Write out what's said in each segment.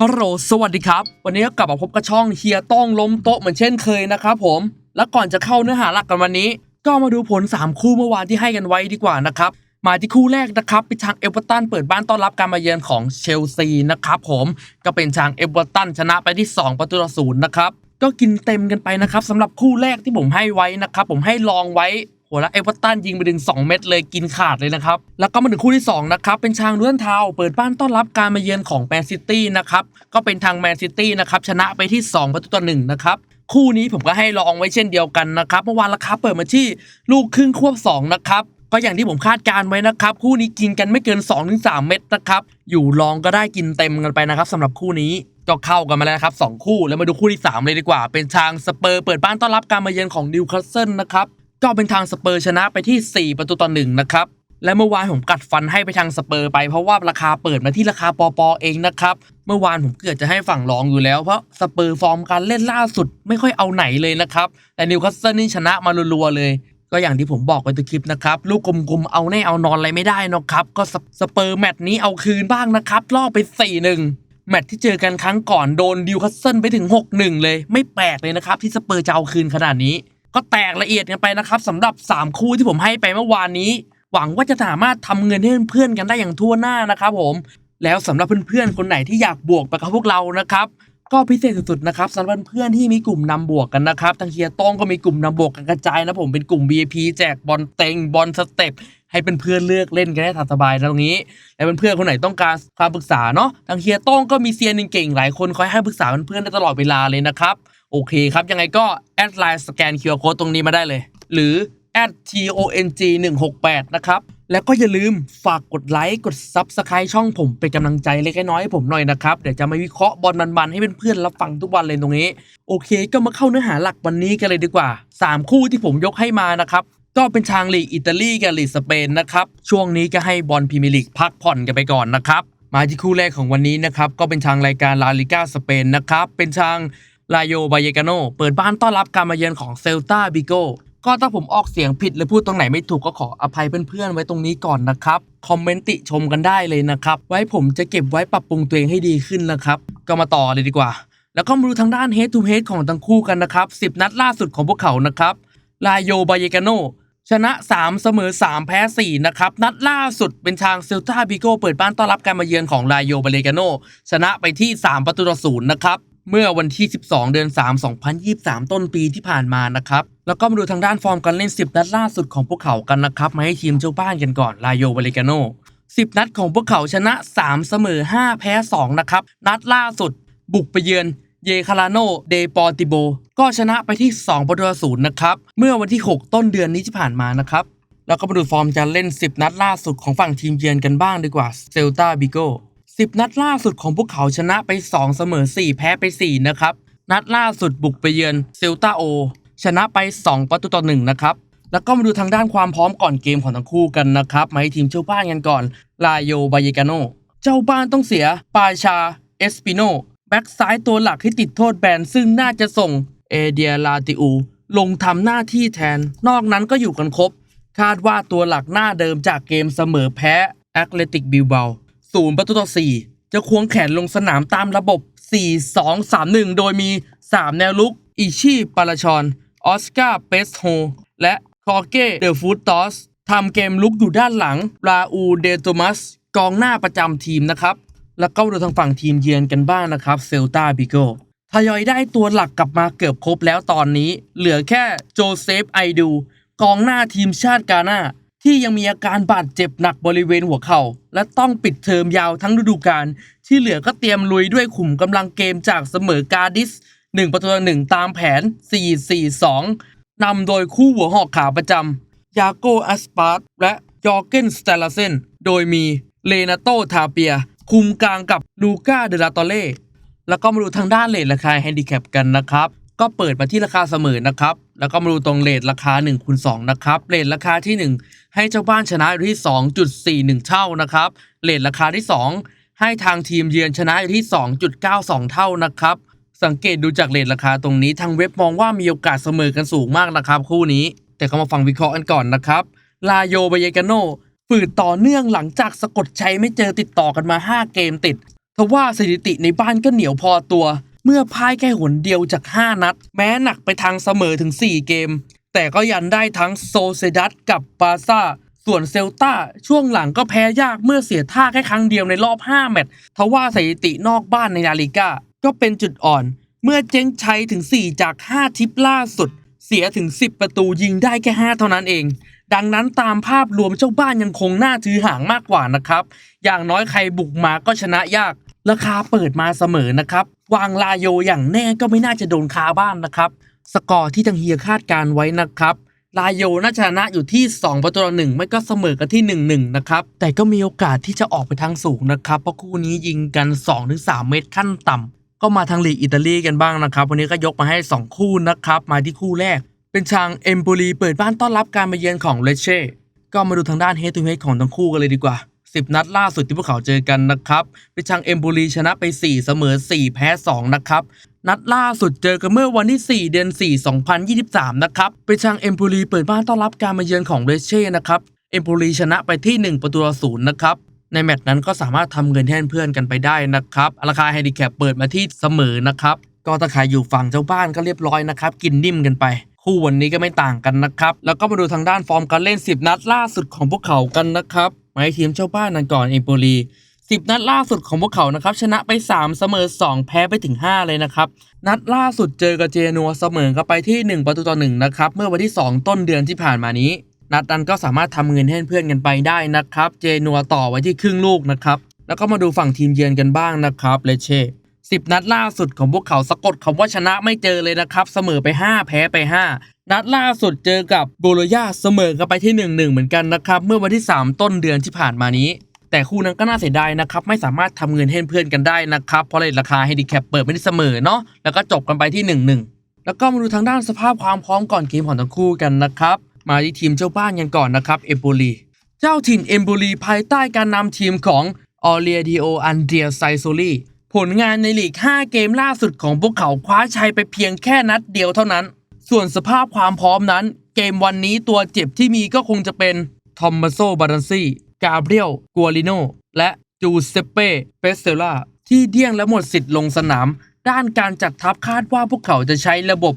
ฮัลโหล สวัสดีครับ วันนี้ก็กลับมาพบกับช่องเฮียต้องล้มโต๊ะเหมือนเช่นเคยนะครับผม และก่อนจะเข้าเนื้อหาหลักกันวันนี้ ก็มาดูผล 3 คู่เมื่อวานที่ให้กันไว้ดีกว่านะครับ มาที่คู่แรกนะครับเป็นทางเอเวอร์ตันเปิดบ้านต้อนรับการมาเยือนของเชลซีนะครับผม ก็เป็นทางเอเวอร์ตันชนะไปที่ 2 ประตูต่อศูนย์นะครับ ก็กินเต็มกันไปนะครับสำหรับคู่แรกที่ผมให้ไว้นะครับ ผมให้ลองไว้ หัวละเอเวอร์ตันยิงไปถึง 2 เม็ดเลยกินขาดเลยนะครับ แล้วก็มาถึงคู่ที่2นะครับเป็นชางเลื่อนเท้าเปิดบ้านต้อนรับการมาเยือนของแมนซิตี้นะครับก็เป็นทางแมนซิตี้นะครับชนะไปที่ 2 ประตูต่อ1นะครับคู่นี้ผมก็ให้ลองไว้เช่นเดียวกันนะครับเมื่อวานราคาเปิดมาที่ลูกครึ่งควบ2นะครับก็อย่างที่ผมคาดการไว้นะครับ คู่นี้กินกันไม่เกิน 2-3 เม็ดนะครับ อยู่ลองก็ได้กินเต็มกันไปนะครับสำหรับคู่นี้ก็เข้ากันมาแล้วนะครับสองคู่แล้วมาดูคู่ที่ 3 เลยดีกว่า เป็นทางสเปอร์เปิดบ้านต้อนรับการมาเยือนของนิวคาสเซิลนะครับ ก็เป็นทางสเปอร์ชนะไปที่ 4 ประตูต่อหนึ่งนะครับและเมื่อวานผมกัดฟันให้ไปทางสเปอร์ไปเพราะว่าราคาเปิดมาที่ราคาปอปอเองนะครับเมื่อวานผมเกือบจะให้ฝั่งรองอยู่แล้วเพราะสเปอร์ฟอร์มการเล่นล่าสุดไม่ค่อยเอาไหนเลยนะครับแต่นิวคาสเซิลนี่ชนะมารัวๆเลย ก็อย่างที่ผมบอกไปตัวคลิปนะครับลูกกลมๆเอาแน่เอานอนอะไรไม่ได้นะครับก็สเปอร์แมตช์นี้เอาคืนบ้างนะครับล่อไป4-1แมตช์ที่เจอกันครั้งก่อนโดนดิวคัสเซิลไปถึง 6-1 เลย ไม่แปลกเลยนะครับที่สเปอร์จะเอาคืนขนาดนี้ ก็แตกละเอียดกันไปนะครับสำหรับ 3 คู่ที่ผมให้ไปเมื่อวานนี้ หวังว่าจะสามารถทำเงินให้เพื่อนๆกันได้อย่างทั่วหน้านะครับผมแล้วสำหรับเพื่อนๆคนไหนที่อยากบวกไปกับพวกเรานะครับก็พิเศษสุดๆนะครับสำหรับเพื่อนๆที่มีกลุ่มนำบวกกันนะครับทางเฮียต้องก็มีกลุ่มนำบวกกันกระจายนะผมเป็นกลุ่ม VIP แจกบอลเต็งบอลสเต็ปให้เป็นเพื่อนเลือกเล่นกันได้สบายตรงนี้และเพื่อนๆคนไหนต้องการความปรึกษาเนาะทางเฮียต้องก็มีเซียนเก่งๆหลายคนคอยให้ปรึกษาเพื่อนๆได้ตลอดเวลาเลยนะครับ โอเคครับ ยังไงก็แอดไลน์สแกน QR Code ตรงนี้มาได้เลย หรือแอด @tong 168นะครับ แล้วก็อย่าลืมฝากกดไลค์กด Subscribe ช่องผมเป็นกำลังใจเล็กน้อยให้ผมหน่อยนะครับ เดี๋ยวจะมาวิเคราะห์บอลมันๆ ให้เพื่อนๆรับฟังทุกวันเลยตรงนี้ โอเค ก็มาเข้าเนื้อหาหลักวันนี้กันเลยดีกว่า 3 คู่ที่ผมยกให้มานะครับก็เป็นทางลีกอิตาลีกับลีกสเปนนะครับ ช่วงนี้ก็ให้บอลพรีเมียร์ลีกพักผ่อนกันไปก่อนนะครับ มาที่คู่แรกของวันนี้นะครับ ก็เป็นทางรายการลาลิก้าสเปนนะครับ เป็นทาง ลาโยบายกาโนเปิดบ้านต้อนรับการมาเยือนของเซลตาบิโกก็ถ้าผมออกเสียงผิดหรือพูดตรงไหนไม่ถูกก็ขออภัยเพื่อนๆไว้ตรงนี้ก่อนนะครับ คอมเมนต์ติชมกันได้เลยนะครับ ไว้ผมจะเก็บไว้ปรับปรุงตัวเองให้ดีขึ้นนะครับ ก็มาต่อเลยดีกว่า แล้วก็มาดูทางด้าน head to head ของทั้งคู่กันนะครับ 10 นัดล่าสุดของพวกเขานะครับลาโยบายกาโนชนะ 3 เสมอ 3 แพ้ 4 นะครับ นัดล่าสุดเป็นทางเซลตาบิโกเปิดบ้านต้อนรับการมาเยือนของลาโยบายกาโนชนะไปที่ 3 ประตูต่อศูนย์นะครับ เมื่อวันที่ 12 เดือน 3 2023 ต้นปีที่ผ่านมานะครับ แล้วก็มาดูทางด้านฟอร์มการเล่น 10 นัดล่าสุดของพวกเขากันนะครับ มาให้ทีมเจ้าบ้านกันก่อนลาโยบาเลกาโน 10 นัดของพวกเขาชนะ 3 เสมอ 5 แพ้ 2 นะครับ นัดล่าสุด บุกไปเยือนเยคาราโนเดปอติโบ ก็ชนะไปที่2ประตูศูนย์นะครับ เมื่อวันที่ 6 ต้นเดือนนี้ที่ผ่านมานะครับ แล้วก็มาดูฟอร์มการเล่น 10 นัดล่าสุดของฝั่งทีมเยือนกันบ้างดีกว่าเซลตาบิโก 10 นัดล่าสุดของพวกเขาชนะไป 2 เสมอ 4 แพ้ไป 4 นะครับ นัดล่าสุดบุกไปเยือนเซลตาโอ ชนะไป 2 ประตูต่อ 1 นะครับแล้วก็มาดูทางด้านความพร้อมก่อนเกมของทั้งคู่กันนะครับมาให้ทีมเจ้าบ้านกันก่อนลาโยบายกาโนเจ้าบ้านต้องเสียปาชาเอสปิโนแบ็กซ้ายตัวหลักที่ติดโทษแบนซึ่งน่าจะส่งเอเดียลาติอู ลงทำหน้าที่แทน นอกนั้นก็อยู่กันครบ คาดว่าตัวหลักหน้าเดิมจากเกมเสมอแพ้แอตเลติกบิลเบา ศูนย์ประตูต่อ4จะควงแขนลงสนามตามระบบ 4-2-3-1 โดยมี 3 แนวลุก อิชีปาราชอนออสการ์เปสโฮ และคอเก้เดอฟูตตอสทำเกมลุกอยู่ด้านหลัง ราอูเดโตมัส กองหน้าประจำทีมนะครับ แล้วก็ดูทางฝั่งทีมเยือนกันบ้างนะครับ เซลตาบิโกทยอยได้ตัวหลักกลับมาเกือบครบแล้วตอนนี้ เหลือแค่โจเซฟไอดู กองหน้าทีมชาติกาหน้า ที่ยังมีอาการบาดเจ็บหนักบริเวณหัวเข่า และต้องปิดเทอมยาวทั้งฤดูกาลที่เหลือก็เตรียมลุยด้วยขุมกำลังเกมจากเสมอการดิส1ประตูต่อหนึ่งตามแผน 4-4-2 นำโดยคู่หัวหอกขาประจำยาโกอัสปาร์ตและยอร์เกนสเตลาเซนโดยมีเลนาโตทาเปีย คุมกลางกับลูก้าเดลาตอเล่แล้วก็มาดูทางด้านเลทราคาแฮนดิแคปกันนะครับ ก็เปิดมาที่ราคาเสมอนะครับ แล้วก็มาดูตรงเลทราคา1คูณ2นะครับเลทราคาที่ 1 ให้เจ้าบ้านชนะอยู่ที่ 2.41 เท่านะครับเลทราคาที่ 2 ให้ทางทีมเยือนชนะอยู่ที่ 2.92 เท่านะครับ สังเกตดูจากเลทราคาตรงนี้ทางเว็บมองว่ามีโอกาสเสมอกันสูงมากนะครับ คู่นี้ แต่ก็มาฟังวิเคราะห์กันก่อนนะครับลาโยบายกาโนฝืดต่อเนื่องหลังจากสะกดชัยไม่เจอติดต่อกันมา 5 เกมติดทว่าสถิติในบ้านก็เหนียวพอตัว เมื่อพ่ายแค่หนเดียวจาก 5 นัด แม้หนักไปทางเสมอถึง 4 เกม แต่ก็ยันได้ทั้งโซเซดัสกับบาซ่าส่วนเซลตาช่วงหลังก็แพ้ยากเมื่อเสียท่าแค่ครั้งเดียวในรอบ 5 แมตช์ทว่าสถิตินอกบ้านในลาลิก้าก็เป็นจุดอ่อน เมื่อเจ๊งชัยถึง 4 จาก 5 ทิปล่าสุด เสียถึง 10 ประตูยิงได้แค่ 5 เท่านั้นเอง ดังนั้นตามภาพรวมเจ้าบ้านยังคงน่าถือหางมากกว่านะครับ อย่างน้อยใครบุกมาก็ชนะยาก ราคาเปิดมาเสมอนะครับวางลาโยอย่างแน่ก็ไม่น่าจะโดนคาบ้านนะครับ สกอร์ที่ทางเฮียคาดการไว้นะครับลาโยน่าชนะอยู่ที่ 2 ประตูต่อหนึ่งไม่ก็เสมอกันที่ 1-1 นะครับ แต่ก็มีโอกาสที่จะออกไปทางสูงนะครับ เพราะคู่นี้ยิงกัน 2-3 เมตรขั้นต่ำก็มาทางลีกอิตาลีกันบ้างนะครับ วันนี้ก็ยกมาให้ 2 คู่นะครับ มาที่คู่แรก เป็นชางเอมโปลีเปิดบ้านต้อนรับการมาเยือนของเลเช่ก็มาดูทางด้านเฮดทูเฮดของทั้งคู่กันเลยดีกว่า 10 นัดล่าสุดที่พวกเขาเจอกันนะครับเป็นชางเอมโปลีชนะไป 4 เสมอ 4 แพ้ 2 นะครับนัดล่าสุดเจอกันเมื่อวันที่ 4 เดือน 4 2023 นะครับเปชางเอมโปลีเปิดบ้านต้อนรับการมาเยือนของเลเช่นะครับ เอมโปลีชนะไปที่ 1 ประตูต่อศูนย์นะครับ ในแมตช์นั้นก็สามารถทำเงินแทนเพื่อนกันไปได้นะครับ ราคาแฮดิแคปเปิดมาที่เสมอนะครับ ก็ตะขายอยู่ฝั่งเจ้าบ้านก็เรียบร้อยนะครับ กินนิ่มกันไป คู่วันนี้ก็ไม่ต่างกันนะครับ แล้วก็มาดูทางด้านฟอร์มการเล่น 10 นัดล่าสุดของพวกเขากันนะครับ มาให้ทีมเจ้าบ้านนั้นก่อนเอมโปลี10 นัดล่าสุดของพวกเขานะครับชนะไป 3 เสมอ 2 แพ้ไปถึง 5 เลยนะครับ นัดล่าสุดเจอกับเจนัวเสมอกันไปที่ 1 ประตูต่อ1นะครับ เมื่อวันที่ 2 ต้นเดือนที่ผ่านมานี้ นัดนั้นก็สามารถทำเงินให้เพื่อนกันไปได้นะครับ เจนัวต่อไว้ที่ครึ่งลูกนะครับ แล้วก็มาดูฝั่งทีมเยือนกันบ้างนะครับเลเช่10 นัดล่าสุดของพวกเขาสะกดคำว่าชนะไม่เจอเลยนะครับ เสมอไป 5 แพ้ไป 5 นัดล่าสุดเจอกับโบโลญาเสมอกันไปที่ 1-1 เหมือนกันนะครับ เมื่อวันที่ 3 ต้นเดือนที่ผ่านมานี้ แต่คู่นั้นก็น่าเสียดายนะครับ ไม่สามารถทำเงินให้เพื่อนกันได้นะครับ เพราะเลยราคาให้ดีแคปเปิดไม่ได้เสมอเนาะแล้วก็จบกันไปที่ 1-1 แล้วก็มาดูทางด้านสภาพความพร้อมก่อนเกมของทั้งคู่กันนะครับมาที่ทีมเจ้าบ้านกันก่อนนะครับเอมโบลีเจ้าถิ่นเอมโบลีภายใต้การนำทีมของออเลียดิโออันเดียไซโซลีผลงานในลีก 5 เกมล่าสุดของพวกเขาคว้าชัยไปเพียงแค่นัดเดียวเท่านั้น ส่วนสภาพความพร้อมนั้น เกมวันนี้ตัวเจ็บที่มีก็คงจะเป็นทอมมาโซบารันซีกาเบรียลกัวลิโนและจูเซเป้เปสเซล่าที่เดี้ยงและหมดสิทธิ์ลงสนาม ด้านการจัดทัพคาดว่าพวกเขาจะใช้ระบบ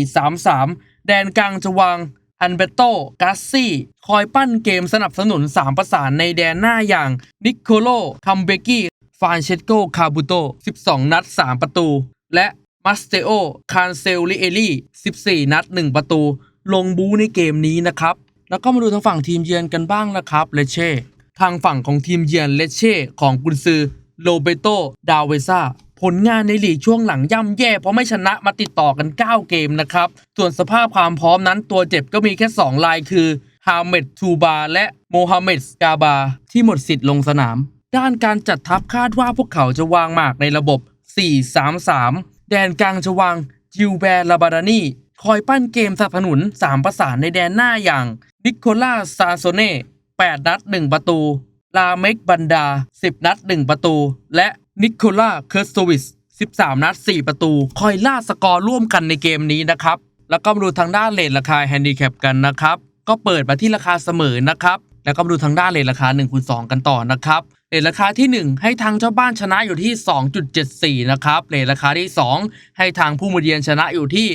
4-3-3 แดนกลางจะวางอันเบโตกัสซี่ คอยปั้นเกมสนับสนุน 3 ประสานในแดนหน้าอย่าง นิโคโล คัมเบกี้ ฟานเชตโก คาบูโต 12 นัด 3 ประตู และ มัสเตโอ คานเซลลิเอลี่14 นัด 1 ประตู ลงบูในเกมนี้นะครับ แล้วก็มาดูทางฝั่งทีมเยือนกันบ้างนะครับ เลเช่ ทางฝั่งของทีมเยือนเลเช่ ของกุนซือโรเบโต ดาเวซ่า ผลงานในลีกช่วงหลังย่ำแย่ เพราะไม่ชนะมาติดต่อกัน 9 เกมนะครับ ส่วนสภาพความพร้อมนั้นตัวเจ็บก็มีแค่2รายคือฮาเมดทูบา และโมฮัมเหม็ดกาบา ที่หมดสิทธิ์ลงสนาม ด้านการจัดทัพคาดว่าพวกเขาจะวางหมากในระบบ 4-3-3 แดนกลางจะวางจิวแบร์ลาบาดานีคอยปั้นเกมสนับสนุน 3 ประสานในแดนหน้าอย่าง นิโคล่าซาโซเน่ 8 นัด 1 ประตู ลาเมกบันดา 10 นัด 1 ประตู และนิโคล่าเคิร์สโซวิส 13 นัด 4 ประตู คอยล่าสกอร์ร่วมกันในเกมนี้นะครับ แล้วก็มาดูทางด้านเลทราคาแฮนดิแคปกันนะครับ ก็เปิดมาที่ราคาเสมอนะครับ แล้วก็มาดูทางด้านเลทราคา1คูณ2กันต่อนะครับ เลทราคาที่ 1 ให้ทางเจ้าบ้านชนะอยู่ที่ 2.74 นะครับเลทราคาที่ 2 ให้ทางผู้มาเยือนชนะอยู่ที่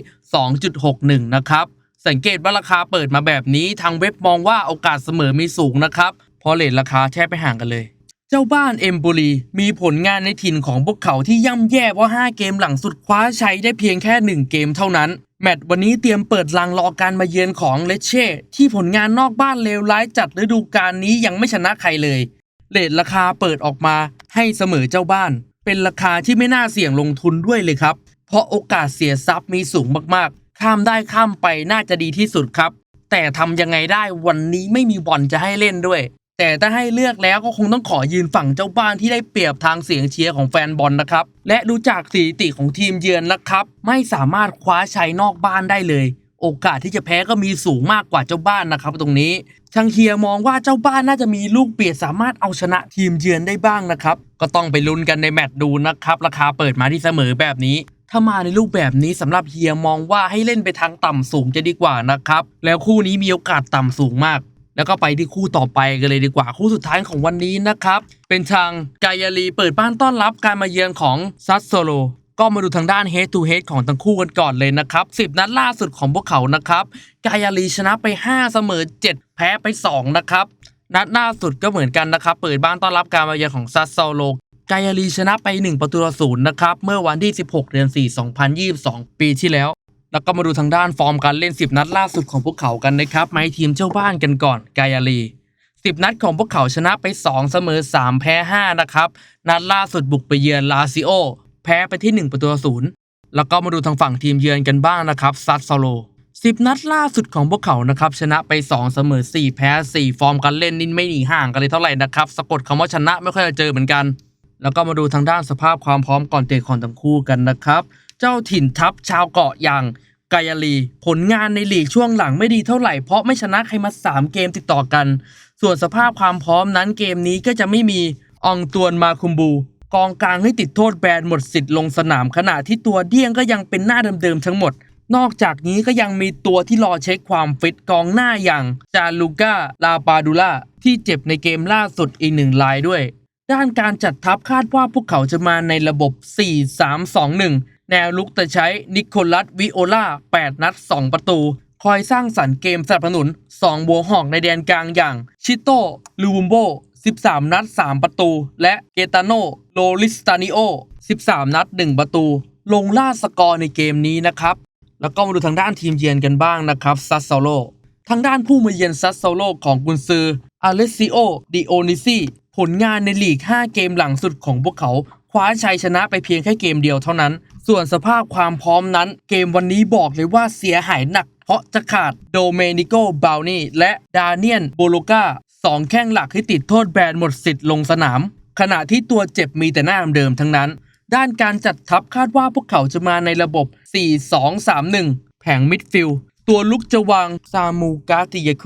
2.61 นะครับ สังเกตว่าราคาเปิดมาแบบนี้ทางเว็บมองว่าโอกาสเสมอมีสูงนะครับ เพราะเลทราคาแทบไปห่างกันเลย เจ้าบ้านเอมโบลีมีผลงานในถิ่นของพวกเขาที่ย่ำแย่เพราะ5เกมหลังสุดคว้าชัยได้เพียงแค่ 1 เกมเท่านั้นแมตช์วันนี้เตรียมเปิดลังรอการมาเยือนของเลเช่ที่ผลงานนอกบ้านเลวร้ายจัดฤดูกาลนี้ยังไม่ชนะใครเลย เลทราคาเปิดออกมาให้เสมอเจ้าบ้าน เป็นราคาที่ไม่น่าเสี่ยงลงทุนด้วยเลยครับ เพราะโอกาสเสียทรัพย์มีสูงมากๆ ข้ามได้ข้ามไปน่าจะดีที่สุดครับ แต่ทำยังไงได้วันนี้ไม่มีบอลจะให้เล่นด้วย แต่ถ้าให้เลือกแล้วก็คงต้องขอยืนฝั่งเจ้าบ้านที่ได้เปรียบทางเสียงเชียร์ของแฟนบอลนะครับ และดูจากสถิติของทีมเยือนนะครับ ไม่สามารถคว้าชัยนอกบ้านได้เลย โอกาสที่จะแพ้ก็มีสูงมากกว่าเจ้าบ้านนะครับ ตรงนี้ทางเฮียมองว่าเจ้าบ้านน่าจะมีลูกเปียดสามารถเอาชนะทีมเยือนได้บ้างนะครับ ก็ต้องไปลุ้นกันในแมตช์ดูนะครับ ราคาเปิดมาที่เสมอแบบนี้ ถ้ามาในรูปแบบนี้สำหรับเฮียมองว่าให้เล่นไปทางต่ำสูงจะดีกว่านะครับ แล้วคู่นี้มีโอกาสต่ำสูงมาก แล้วก็ไปที่คู่ต่อไปกันเลยดีกว่าคู่สุดท้ายของวันนี้นะครับ เป็นทางกายาลีเปิดบ้านต้อนรับการมาเยือนของซัสโซโล ก็มาดูทางด้าน head to head ของทั้งคู่กันก่อนเลยนะครับ 10 นัดล่าสุดของพวกเขานะครับ กายาลีชนะไป 5 เสมอ 7 แพ้ไป 2 นะครับ นัดล่าสุดก็เหมือนกันนะครับ เปิดบ้านต้อนรับการมาเยือนของซัสโซโลกายาลีชนะไป 1 ประตูต่อศูนย์นะครับ เมื่อวันที่ 16 เดือน 4 2022 ปีที่แล้ว แล้วก็มาดูทางด้านฟอร์มการเล่น 10 นัดล่าสุดของพวกเขากันนะครับมาให้ทีมเจ้าบ้านกันก่อน กายาลี10 นัดของพวกเขาชนะไป 2 เสมอ 3 แพ้ 5 นะครับ นัดล่าสุดบุกไปเยือนลาซิโอ แพ้ไปที่ 1 ประตูศูนย์แล้วก็มาดูทางฝั่งทีมเยือนกันบ้างนะครับซัตโซโล10 นัดล่าสุดของพวกเขานะครับชนะไป 2 เสมอ 4 แพ้ 4 ฟอร์มการเล่นนี่ไม่หนีห่างกันเลยเท่าไหร่นะครับสะกดคำว่าชนะไม่ค่อยจะเจอเหมือนกัน แล้วก็มาดูทางด้านสภาพความพร้อมก่อนเตะของทั้งคู่กันนะครับ เจ้าถิ่นทัพชาวเกาะอย่างกายาลี ผลงานในลีกช่วงหลังไม่ดีเท่าไหร่เพราะไม่ชนะใครมา 3 เกมติดต่อกัน ส่วนสภาพความพร้อมนั้นเกมนี้ก็จะไม่มีอองตวนมาคุมบู กองกลางให้ติดโทษแบนหมดสิทธิ์ลงสนามขณะที่ตัวเดี้ยงก็ยังเป็นหน้าเดิมๆทั้งหมด นอกจากนี้ก็ยังมีตัวที่รอเช็คความฟิตกองหน้าอย่างจาลูก้าลาปาดูล่าที่เจ็บในเกมล่าสุดอีกหนึ่งรายด้วย ด้านการจัดทัพคาดว่าพวกเขาจะมาในระบบ 4-3-2-1 แนวลุกแต่ใช้นิโคลัสวิโอลา8 นัด 2 ประตูคอยสร้างสรรค์เกมสนับสนุน2บัวหอกในแดนกลางอย่างชิโตลูบุมโบ 13 นัด 3 ประตู และเกตาโนโลลิสตานิโอ 13 นัด 1 ประตู ลงล่าสกอร์ในเกมนี้นะครับ แล้วก็มาดูทางด้านทีมเยือนกันบ้างนะครับซัสโซโลทางด้านผู้มาเยือนซัสโซโลของกุนซืออเลซิโอดิโอนิซีผลงานในลีก 5 เกมหลังสุดของพวกเขาคว้าชัยชนะไปเพียงแค่เกมเดียวเท่านั้น ส่วนสภาพความพร้อมนั้น เกมวันนี้บอกเลยว่าเสียหายหนัก เพราะจะขาดโดเมนิโกบาวนี่และดาเนียนโบโลกา สองแข้งหลักที่ติดโทษแบนหมดสิทธิ์ลงสนาม ขณะที่ตัวเจ็บมีแต่หน้าเดิมทั้งนั้น ด้านการจัดทัพคาดว่าพวกเขาจะมาในระบบ 4-2-3-1 แผงมิดฟิลด์ตัวลุกจะวางซามูกาติเยโค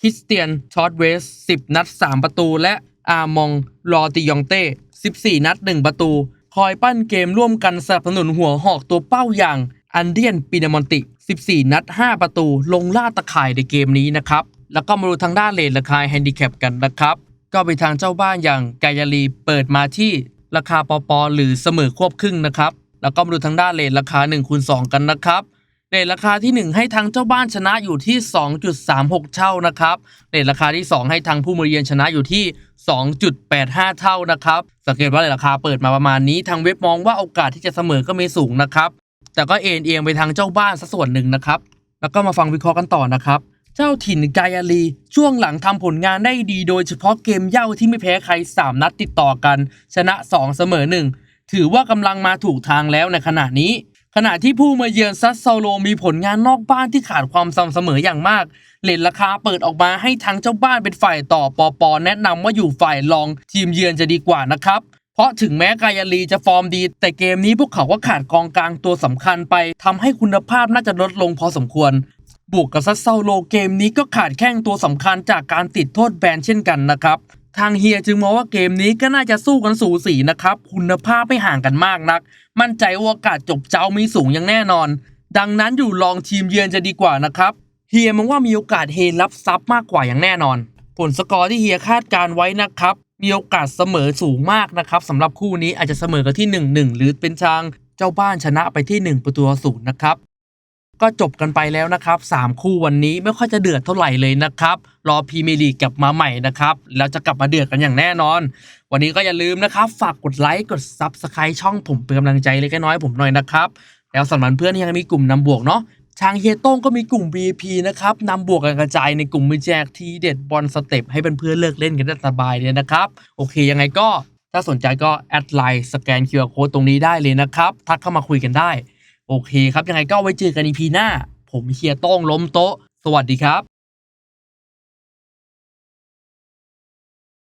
คริสเตียนชอตเวส 10 นัด 3 ประตูและอามองลอติยองเต้ 14 นัด 1 ประตู คอยปั้นเกมร่วมกันสนับสนุนหัวหอกตัวเป้าอย่างอันเดียนปินามอนติ 14 นัด 5 ประตู ลงล่าตะข่ายในเกมนี้นะครับ แล้วก็มาดูทางด้านเลนราคาแฮนดิแคปกันนะครับ ก็ไปทางเจ้าบ้านอย่างกายาลีเปิดมาที่ราคาปอปอหรือเสมอควบครึ่งนะครับ แล้วก็มาดูทางด้านเลนราคา1คูณ2กันนะครับเรทราคาที่ 1 ให้ทางเจ้าบ้านชนะอยู่ที่ 2.36 เท่านะครับเรทราคาที่ 2 ให้ทางผู้มาเยือนชนะอยู่ที่ 2.85 เท่านะครับ สังเกตว่าเรทราคาเปิดมาประมาณนี้ทางเว็บมองว่าโอกาสที่จะเสมอก็มีสูงนะครับ แต่ก็เอ็นเอียงไปทางเจ้าบ้านสัส่วนหนึ่งนะครับ แล้วก็มาฟังวิเคราะห์กันต่อนะครับ เจ้าถิ่นกายาลี ช่วงหลังทำผลงานได้ดีโดยเฉพาะเกมเย่าที่ไม่แพ้ใคร 3 นัดติดต่อกัน ชนะ 2 เสมอ 1 ถือว่ากำลังมาถูกทางแล้วในขณะนี้ ขณะที่ผู้มาเยือนซัสโซโลมีผลงานนอกบ้านที่ขาดความสม่ำเสมออย่างมากเลทราคาเปิดออกมาให้ทางเจ้าบ้านเป็นฝ่ายต่อปอปอแนะนำว่าอยู่ฝ่ายรองทีมเยือนจะดีกว่านะครับเพราะถึงแม้กายาลีจะฟอร์มดี แต่เกมนี้พวกเขาก็ขาดกองกลางตัวสำคัญไปทำให้คุณภาพน่าจะลดลงพอสมควร บวกกับซัสเซาโลเกมนี้ก็ขาดแข้งตัวสำคัญจากการติดโทษแบนเช่นกันนะครับทางเฮียจึงมองว่าเกมนี้ก็น่าจะสู้กันสูสีนะครับ คุณภาพไม่ห่างกันมากนัก มั่นใจว่าโอกาสจบเจ้ามีสูงอย่างแน่นอน ดังนั้นอยู่ลองทีมเยือนจะดีกว่านะครับ เฮียมองว่ามีโอกาสเฮรับซับมากกว่าอย่างแน่นอน ผลสกอร์ที่เฮียคาดการไว้นะครับ มีโอกาสเสมอสูงมากนะครับสำหรับคู่นี้อาจจะเสมอกันที่ 1-1 หรือเป็นทางเจ้าบ้านชนะไปที่ 1 ประตูศูนย์นะครับ ก็จบกันไปแล้วนะครับ 3 คู่วันนี้ไม่ค่อยจะเดือดเท่าไหร่เลยนะครับ รอพรีเมียร์ลีกกลับมาใหม่นะครับ แล้วจะกลับมาเดือดกันอย่างแน่นอน วันนี้ก็อย่าลืมนะครับ ฝากกดไลค์กด Subscribe ช่องผมเป็นกำลังใจเล็กน้อยผมหน่อยนะครับ แล้วสำหรับเพื่อนที่ยังมีกลุ่มนำบวกเนาะทางเฮียโต้งก็มีกลุ่ม VIP นะครับนำบวกกันกระจายในกลุ่มมือแจกทีเด็ดบอลสเต็ปให้เพื่อนๆเลิกเล่นกันได้สบายเลยนะครับ โอเคยังไงก็ถ้าสนใจก็แอดไลน์สแกน QR Code ตรงนี้ได้เลยนะครับ ทักเข้ามาคุยกันได้ โอเคครับยังไงก็ไว้เจอกันอีพีหน้า ผมเฮียโต้งล้มโต๊ะ สวัสดีครับ